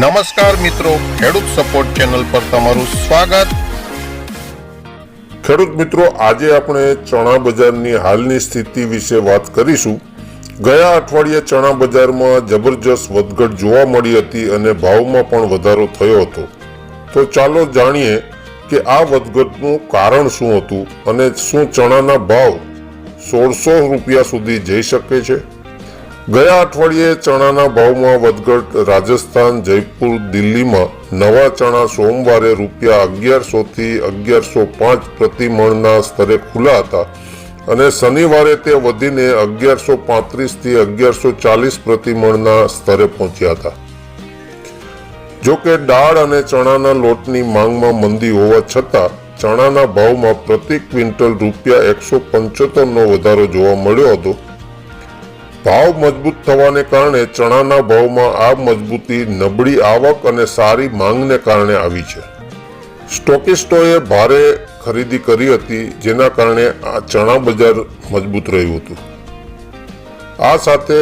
નમસ્કાર મિત્રો, ખેડૂત સપોર્ટ ચેનલ પર તમારું સ્વાગત. ખેડૂત મિત્રો, આજે આપણે ચણા બજારની હાલની સ્થિતિ વિશે વાત કરીશું. ગયા અઠવાડિયે ચણા બજારમાં જબરજસ્ત વધઘટ જોવા મળી હતી અને ભાવમાં પણ વધારો થયો હતો. તો ચાલો જાણીએ કે આ વધઘટનું કારણ શું હતું અને શું ચણાના ભાવ સોળસો રૂપિયા સુધી જઈ શકે છે? ગયા અઠવાડિયે ચણાના ભાવમાં વધઘટ. રાજસ્થાન, જયપુર, દિલ્હીમાં નવા ચણા સોમવારે રૂપિયા અગિયારસો થી અગિયારસો પાંચ પ્રતિ મણના સ્તરે ખુલ્લા હતા અને શનિવારે તે વધીને અગિયારસો પાંત્રીસથી અગિયારસો ચાલીસ પ્રતિ મણના સ્તરે પહોંચ્યા હતા. જો કે દાળ અને ચણાના લોટની માંગમાં મંદી હોવા છતાં ચણાના ભાવમાં પ્રતિ ક્વિન્ટલ રૂપિયા એકસો પંચોતેરનો વધારો જોવા મળ્યો હતો. ભાવ મજબૂત થવાને કારણે ચણાના ભાવમાં આ મજબૂતી નબળી આવક અને સારી માંગને કારણે આવી છે. સ્ટોકિસ્ટોએ ભારે ખરીદી કરી હતી, જેના કારણે આ ચણા બજાર મજબૂત રહ્યું હતું. આ સાથે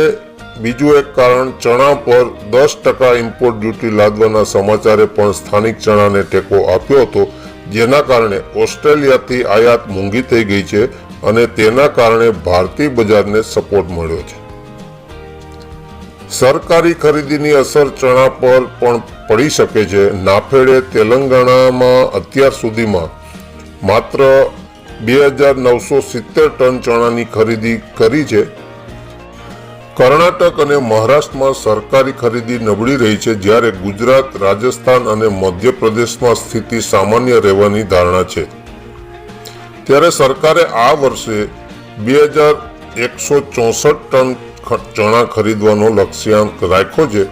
બીજું એક કારણ, ચણા પર દસ ટકા ઇમ્પોર્ટ ડ્યુટી લાદવાના સમાચારે પણ સ્થાનિક ચણાને ટેકો આપ્યો હતો, જેના કારણે ઓસ્ટ્રેલિયાથી આયાત મોંઘી થઈ ગઈ છે અને તેના કારણે ભારતીય બજારને સપોર્ટ મળ્યો છે. સરકારી ખરીદીની અસર ચણા પર પણ પડી શકે છે. નાફેડે તેલંગાણામાં અત્યાર સુધીમાં માત્ર બે હજાર નવસો સિત્તેર ટન ચણાની ખરીદી કરી છે. કર્ણાટક અને મહારાષ્ટ્રમાં સરકારી ખરીદી નબળી રહી છે, જ્યારે ગુજરાત, રાજસ્થાન અને મધ્યપ્રદેશમાં સ્થિતિ સામાન્ય રહેવાની ધારણા છે. ત્યારે સરકારે આ વર્ષે બે હજાર એકસો ચોસઠ ટન ચણા ખરીદવાનો લક્ષ્યાંક રાખ્યો છે.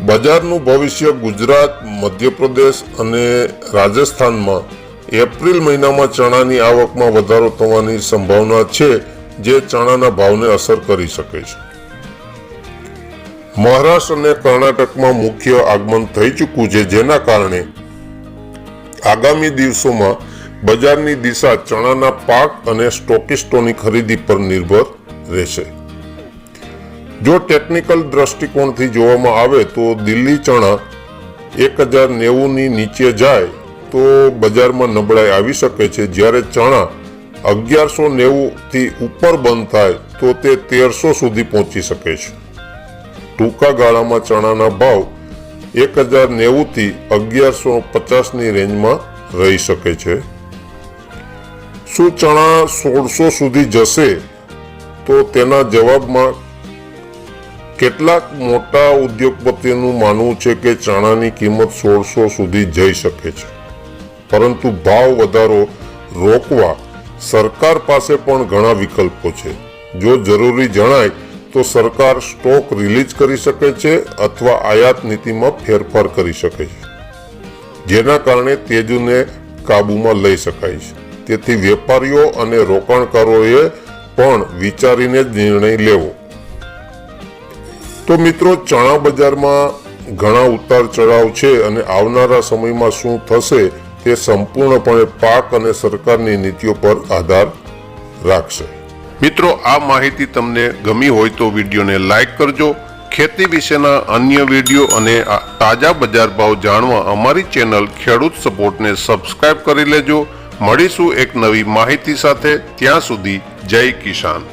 બજારનું ભવિષ્ય ગુજરાત, મધ્યપ્રદેશ અને રાજસ્થાનમાં એપ્રિલ મહિનામાં ચણાની આવકમાં વધારો થવાની સંભાવના છે, જે ચણાના ભાવને અસર કરી શકે છે. મહારાષ્ટ્ર અને કર્ણાટકમાં મુખ્ય આગમન થઈ ચૂક્યું છે, જેના કારણે આગામી દિવસોમાં બજારની દિશા ચણાના પાક અને સ્ટોકિસ્ટોની ખરીદી પર નિર્ભર રહેશે. જો ટેકનિકલ દ્રષ્ટિકોણથી જોવામાં આવે તો દિલ્હી ચણા એક હજાર નેવુંની નીચે જાય તો બજારમાં નબળાઈ આવી શકે છે. જ્યારે ચણા અગિયારસો નેવુંથી ઉપર બંધ થાય તો તે તેરસો સુધી પહોંચી શકે છે. ટૂંકા ગાળામાં ચણાના ભાવ એક હજાર નેવુંથી અગિયારસો પચાસની રેન્જમાં રહી શકે છે. શું ચણા સોળસો સુધી જશે? તો તેના જવાબમાં કેટલાક મોટા ઉદ્યોગપતિઓનું માનવું છે કે ચણાની કિંમત સોળસો સુધી જઈ શકે છે. પરંતુ ભાવ વધારો રોકવા સરકાર પાસે પણ ઘણા વિકલ્પો છે. જો જરૂરી જણાય તો સરકાર સ્ટોક રિલીઝ કરી શકે છે અથવા આયાત નીતિમાં ફેરફાર કરી શકે છે. જેના કારણે તેજુને કાબૂમાં લઈ શકાય છે. તેથી વેપારીઓ અને રોકાણકારોએ પણ વિચારીને જ નિર્ણય લેવો. તો મિત્રો, ચણા બજારમાં ઘણા ઉતાર ચઢાવ છે અને આવનારા સમયમાં શું થશે તે સંપૂર્ણપણે પાક અને સરકારની નીતિઓ પર આધાર રાખશે. મિત્રો, આ માહિતી તમને ગમી હોય તો વિડીયોને લાઈક કરજો. ખેતી વિશેના અન્ય વીડિયો અને તાજા બજાર ભાવ જાણવા અમારી ચેનલ ખેડૂત સપોર્ટને સબસ્ક્રાઇબ કરી લેજો. મળીશું એક નવી માહિતી સાથે. ત્યાં સુધી જય કિસાન.